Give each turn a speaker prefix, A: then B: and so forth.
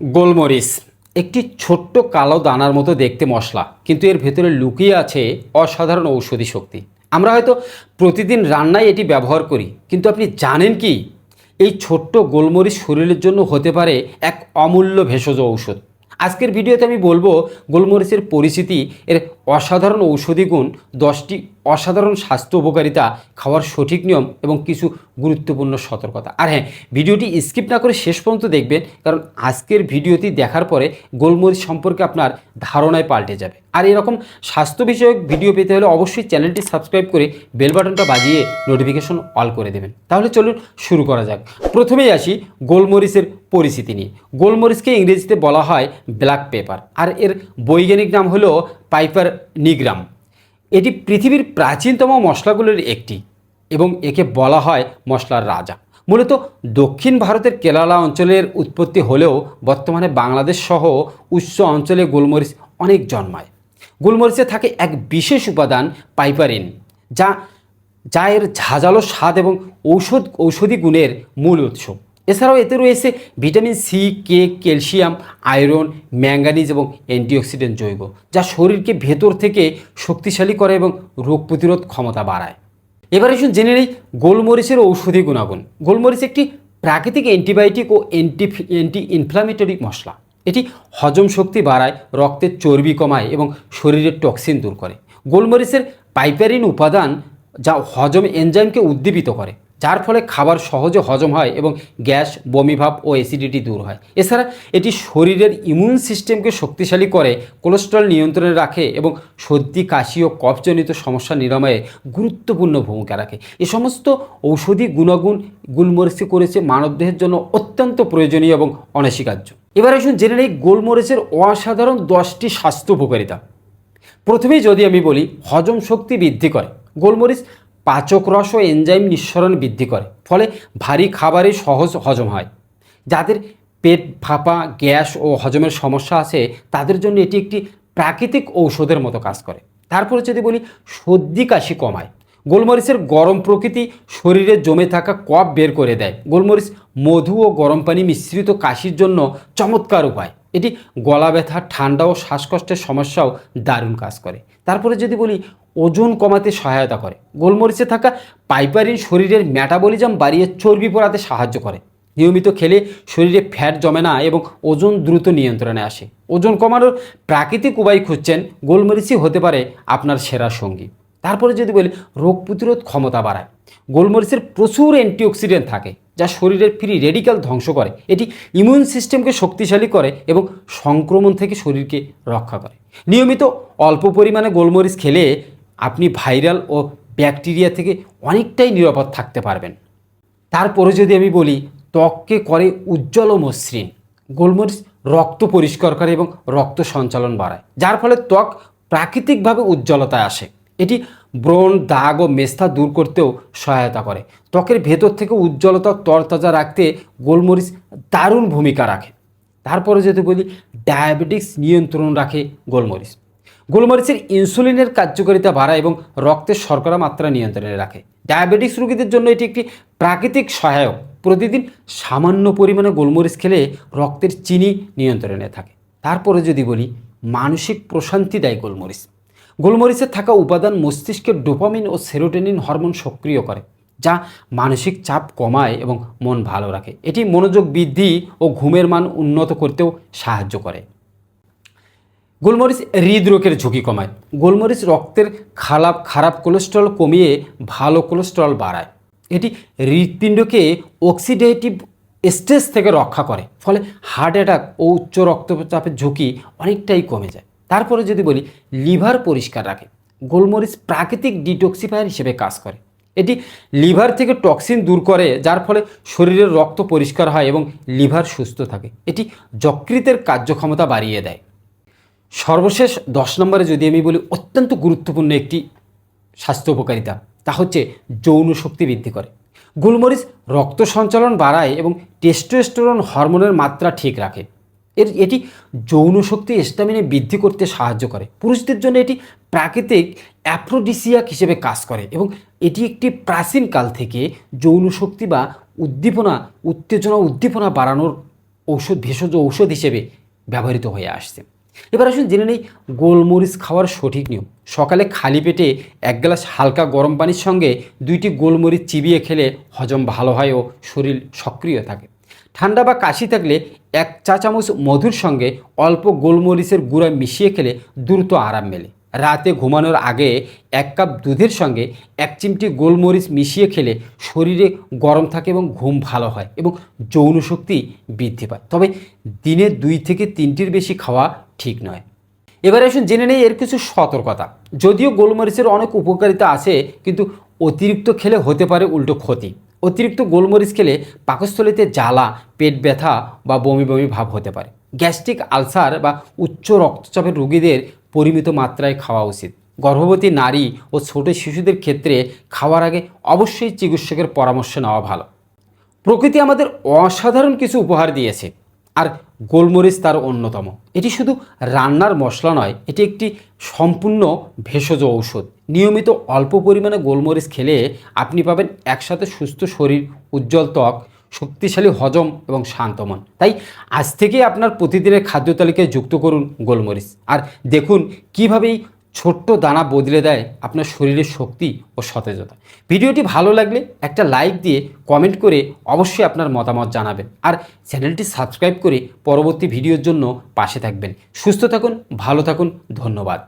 A: গোলমরিচ। একটি ছোট্ট কালো দানার মতো দেখতে মশলা, কিন্তু এর ভেতরে লুকিয়ে আছে অসাধারণ ঔষধি শক্তি। আমরা হয়তো প্রতিদিন রান্নায় এটি ব্যবহার করি, কিন্তু আপনি জানেন কি? এই ছোট্ট গোলমরিচ শরীরের জন্য হতে পারে এক অমূল্য ভেষজ ঔষধ। আজকের ভিডিওতে আমি বলব, গোলমরিচের পরিচিতি, এর অসাধারণ ঔষধি গুণ, দশটি অসাধারণ স্বাস্থ্য উপকারিতা, খাওয়ার সঠিক নিয়ম এবং কিছু গুরুত্বপূর্ণ সতর্কতা। আর হ্যাঁ ভিডিওটি স্কিপ না করে শেষ পর্যন্ত দেখবেন, কারণ আজকের ভিডিওটি দেখার পরে গোলমরিচ সম্পর্কে আপনার ধারণায় পাল্টে যাবে। আর এরকম স্বাস্থ্য বিষয়ক ভিডিও পেতে হলে অবশ্যই চ্যানেলটি সাবস্ক্রাইব করে বেল বাটনটা বাজিয়ে নোটিফিকেশন অল করে দেবেন। তাহলে চলুন শুরু করা যাক। প্রথমেই আসি গোলমরিচের পরিচিতি নিয়ে। গোলমরিচকে ইংরেজিতে বলা হয় ব্ল্যাক পেপার। আর এর বৈজ্ঞানিক নাম হলো পাইপার নিগ্রাম। এটি পৃথিবীর প্রাচীনতম মশলাগুলির একটি এবং একে বলা হয় মশলার রাজা। মূলত দক্ষিণ ভারতের কেরালা অঞ্চলের উৎপত্তি হলেও বর্তমানে বাংলাদেশ সহ উচ্চ অঞ্চলে গোলমরিচ অনেক জন্মায়। গোলমরিচে থাকে এক বিশেষ উপাদান পাইপারিন, যা যা এর ঝাঁঝালো স্বাদ এবং ঔষধ, ঔষধি গুণের মূল উৎস। এছাড়াও এতে রয়েছে vitamin C, K, calcium, iron, manganese এবং অ্যান্টিঅক্সিডেন্ট জৈব, যা শরীরকে ভেতর থেকে শক্তিশালী করে এবং রোগ প্রতিরোধ ক্ষমতা বাড়ায়। এবার আসুন জেনে নেই গোলমরিচের ঔষধি গুণাগুণ। গোলমরিচ একটি প্রাকৃতিক অ্যান্টিবায়োটিক ও অ্যান্টি অ্যান্টি ইনফ্লামেটরি মশলা। এটি হজম শক্তি বাড়ায় রক্তের চর্বি কমায় এবং শরীরের টক্সিন দূর করে। গোলমরিচের পাইপারিন উপাদান যা হজম এনজাইমকে উদ্দীপিত করে। যার ফলে খাবার সহজে হজম হয় এবং গ্যাস বমিভাব ও অ্যাসিডিটি দূর হয়। এছাড়া এটি শরীরের ইমিউন সিস্টেমকে শক্তিশালী করে কোলেস্ট্রল নিয়ন্ত্রণে রাখে এবং সর্দি, কাশি ও কফজনিত সমস্যা নিরাময়ে গুরুত্বপূর্ণ ভূমিকা রাখে। এ সমস্ত ঔষধি গুণাগুণ গুলমরিচকে করেছে মানবদেহের জন্য অত্যন্ত প্রয়োজনীয় এবং অনস্বীকার্য। এবার আসুন জেনে নেই গোলমরিচের অসাধারণ দশটি স্বাস্থ্য উপকারিতা। প্রথমেই যদি আমি বলি, হজম শক্তি বৃদ্ধি করে। গোলমরিচ পাচক রস ও এনজাইম নিঃসরণ বৃদ্ধি করে, ফলে ভারী খাবারই সহজ হজম হয়। যাদের পেট ফাঁপা গ্যাস ও হজমের সমস্যা আছে, তাদের জন্য এটি একটি প্রাকৃতিক ঔষধের মতো কাজ করে। তারপরে যদি বলি, সর্দি কাশি কমায় গোলমরিচের গরম প্রকৃতি শরীরে জমে থাকা কফ বের করে দেয়। গোলমরিচ, মধু ও গরম পানি মিশ্রিত কাশির জন্য চমৎকার উপায়। এটি গলা ব্যথা ঠান্ডা ও শ্বাসকষ্টের সমস্যাও দারুণ কাজ করে। তারপরে যদি বলি ওজন কমাতে সহায়তা করে। গোলমরিচে থাকা পাইপারিন শরীরের ম্যাটাবলিজম বাড়িয়ে চর্বি পড়াতে সাহায্য করে। নিয়মিত খেলে শরীরে ফ্যাট জমে না এবং ওজন দ্রুত নিয়ন্ত্রণে আসে। ওজন কমানোর প্রাকৃতিক উপায় খুঁজছেন গোলমরিচই হতে পারে আপনার সেরা সঙ্গী। তারপরে যদি বলি, রোগ প্রতিরোধ ক্ষমতা বাড়ায়। গোলমরিচের প্রচুর অ্যান্টিঅক্সিডেন্ট থাকে, যা শরীরের ফ্রি রেডিক্যাল ধ্বংস করে। এটি ইমিউন সিস্টেমকে শক্তিশালী করে এবং সংক্রমণ থেকে শরীরকে রক্ষা করে। নিয়মিত অল্প পরিমাণে গোলমরিচ খেলে আপনি ভাইরাল ও ব্যাকটেরিয়া থেকে অনেকটাই নিরাপদ থাকতে পারবেন। তারপরে যদি আমি বলি, ত্বককে করে উজ্জ্বল ও মসৃণ, গোলমরিচ রক্ত পরিষ্কার করে এবং রক্ত সঞ্চালন বাড়ায়, যার ফলে ত্বক প্রাকৃতিকভাবে উজ্জ্বলতায় আসে। এটি ব্রণ, দাগ ও মেস্তা দূর করতেও সহায়তা করে। ত্বকের ভেতর থেকে উজ্জ্বলতা তরতাজা রাখতে গোলমরিচ দারুণ ভূমিকা রাখে। তারপরে যদি বলি, ডায়াবেটিক্স নিয়ন্ত্রণ রাখে গোলমরিচ। গোলমরিচের ইনসুলিনের কার্যকারিতা বাড়ায় এবং রক্তের শর্করা মাত্রা নিয়ন্ত্রণে রাখে। ডায়াবেটিক্স রোগীদের জন্য এটি একটি প্রাকৃতিক সহায়ক। প্রতিদিন সামান্য পরিমাণে গোলমরিচ খেলে রক্তের চিনি নিয়ন্ত্রণে থাকে। তারপরে যদি বলি, মানসিক প্রশান্তি দেয় গোলমরিচ। গোলমরিচে থাকা উপাদান মস্তিষ্কের ডোপামিন ও সেরোটেনিন হরমোন সক্রিয় করে, যা মানসিক চাপ কমায় এবং মন ভালো রাখে। এটি মনোযোগ বৃদ্ধি ও ঘুমের মান উন্নত করতেও সাহায্য করে। গোলমরিচ হৃদরোগের ঝুঁকি কমায়। গোলমরিচ রক্তের খারাপ খারাপ কোলেস্ট্রল কমিয়ে ভালো কোলেস্ট্রল বাড়ায়। এটি হৃৎপিণ্ডকে অক্সিডেটিভ স্ট্রেস থেকে রক্ষা করে, ফলে হার্ট অ্যাটাক ও উচ্চ রক্তচাপের ঝুঁকি অনেকটাই কমে যায়। তারপরে যদি বলি, লিভার পরিষ্কার রাখে। গোলমরিচ প্রাকৃতিক ডিটক্সিফায়ার হিসেবে কাজ করে। এটি লিভার থেকে টক্সিন দূর করে, যার ফলে শরীরের রক্ত পরিষ্কার হয় এবং লিভার সুস্থ থাকে। এটি যকৃতের কার্যক্ষমতা বাড়িয়ে দেয়। সর্বশেষ দশ নম্বরে যদি আমি বলি অত্যন্ত গুরুত্বপূর্ণ একটি স্বাস্থ্য উপকারিতা, তা হচ্ছে যৌন শক্তি বৃদ্ধি করে। গোলমরিচ রক্ত সঞ্চালন বাড়ায় এবং টেস্টোস্টেরন হরমোনের মাত্রা ঠিক রাখে। এর, এটি যৌন শক্তি স্টামিনে বৃদ্ধি করতে সাহায্য করে। পুরুষদের জন্য এটি প্রাকৃতিক অ্যাফ্রোডিসিয়াক হিসেবে কাজ করে এবং এটি একটি প্রাচীনকাল থেকে যৌন শক্তি বা উদ্দীপনা, উত্তেজনা, উদ্দীপনা বাড়ানোর ঔষধ, ভেষজ ঔষধ হিসেবে ব্যবহৃত হয়ে আসছে। এবার আসুন জেনে নেই গোলমরিচ খাওয়ার সঠিক নিয়ম। সকালে খালি পেটে এক গ্লাস হালকা গরম পানির সঙ্গে দুইটি গোলমরিচ চিবিয়ে খেলে হজম ভালো হয় ও শরীর সক্রিয় থাকে। ঠান্ডা বা কাশি থাকলে এক চা চামচ মধুর সঙ্গে অল্প গোলমরিচের গুঁড়া মিশিয়ে খেলে দ্রুত আরাম মেলে। রাতে ঘুমানোর আগে এক কাপ দুধের সঙ্গে এক চিমটি গোলমরিচ মিশিয়ে খেলে শরীরে গরম থাকে এবং ঘুম ভালো হয় এবং যৌন শক্তি বৃদ্ধি পায়। তবে দিনে দুই থেকে তিনটির বেশি খাওয়া ঠিক নয়। এবার আসুন জেনে নেই এর কিছু সতর্কতা। যদিও গোলমরিচের অনেক উপকারিতা আছে, কিন্তু অতিরিক্ত খেলে হতে পারে উল্টো ক্ষতি। অতিরিক্ত গোলমরিচ খেলে পাকস্থলীতে জ্বালা, পেট ব্যথা বা বমি বমি ভাব হতে পারে। গ্যাস্ট্রিক আলসার বা উচ্চ রক্তচাপের রোগীদের পরিমিত মাত্রায় খাওয়া উচিত। গর্ভবতী নারী ও ছোট শিশুদের ক্ষেত্রে খাওয়ার আগে অবশ্যই চিকিৎসকের পরামর্শ নেওয়া ভালো। প্রকৃতি আমাদের অসাধারণ কিছু উপহার দিয়েছে। আর গোলমরিচ তার অন্যতম। এটি শুধু রান্নার মশলা নয়, এটি একটি সম্পূর্ণ ভেষজ ঔষধ। নিয়মিত অল্প পরিমাণে গোলমরিচ খেলে আপনি পাবেন একসাথে সুস্থ শরীর, উজ্জ্বল ত্বক, শক্তিশালী হজম এবং শান্ত মন। তাই আজ থেকে আপনার প্রতিদিনের খাদ্য তালিকায় যুক্ত করুন গোলমরিচ। আর দেখুন কীভাবেই ছোট্ট দানা বদলে দেয় আপনার শরীরের শক্তি ও সতেজতা। ভিডিওটি ভালো লাগলে একটা লাইক দিয়ে কমেন্ট করে অবশ্যই আপনার মতামত জানাবেন। আর চ্যানেলটি সাবস্ক্রাইব করে পরবর্তী ভিডিওর জন্য পাশে থাকবেন। সুস্থ থাকুন, ভালো থাকুন, ধন্যবাদ।